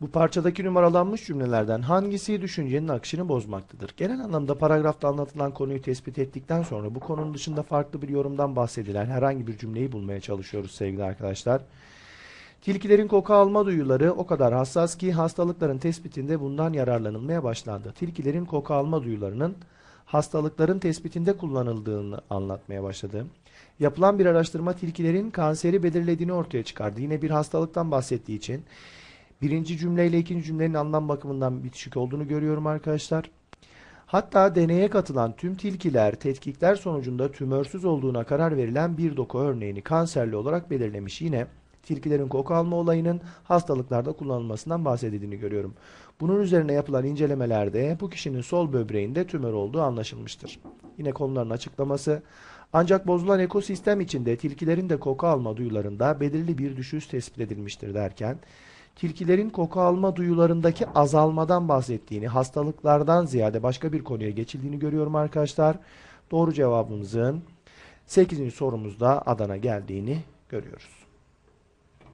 Bu parçadaki numaralanmış cümlelerden hangisi düşüncenin akışını bozmaktadır? Genel anlamda paragrafta anlatılan konuyu tespit ettikten sonra bu konunun dışında farklı bir yorumdan bahsedilen herhangi bir cümleyi bulmaya çalışıyoruz sevgili arkadaşlar. Tilkilerin koku alma duyuları o kadar hassas ki hastalıkların tespitinde bundan yararlanılmaya başlandı. Tilkilerin koku alma duyularının hastalıkların tespitinde kullanıldığını anlatmaya başladı. Yapılan bir araştırma tilkilerin kanseri belirlediğini ortaya çıkardı. Yine bir hastalıktan bahsettiği için birinci cümleyle ikinci cümlenin anlam bakımından bitişik olduğunu görüyorum arkadaşlar. Hatta deneye katılan tüm tilkiler tetkikler sonucunda tümörsüz olduğuna karar verilen bir doku örneğini kanserli olarak belirlemiş. Yine tilkilerin koku alma olayının hastalıklarda kullanılmasından bahsedildiğini görüyorum. Bunun üzerine yapılan incelemelerde bu kişinin sol böbreğinde tümör olduğu anlaşılmıştır. Yine konuların açıklaması ancak bozulan ekosistem içinde tilkilerin de koku alma duyularında belirli bir düşüş tespit edilmiştir derken tilkilerin koku alma duyularındaki azalmadan bahsettiğini, hastalıklardan ziyade başka bir konuya geçildiğini görüyorum arkadaşlar. Doğru cevabımızın 8. sorumuzda Adana geldiğini görüyoruz.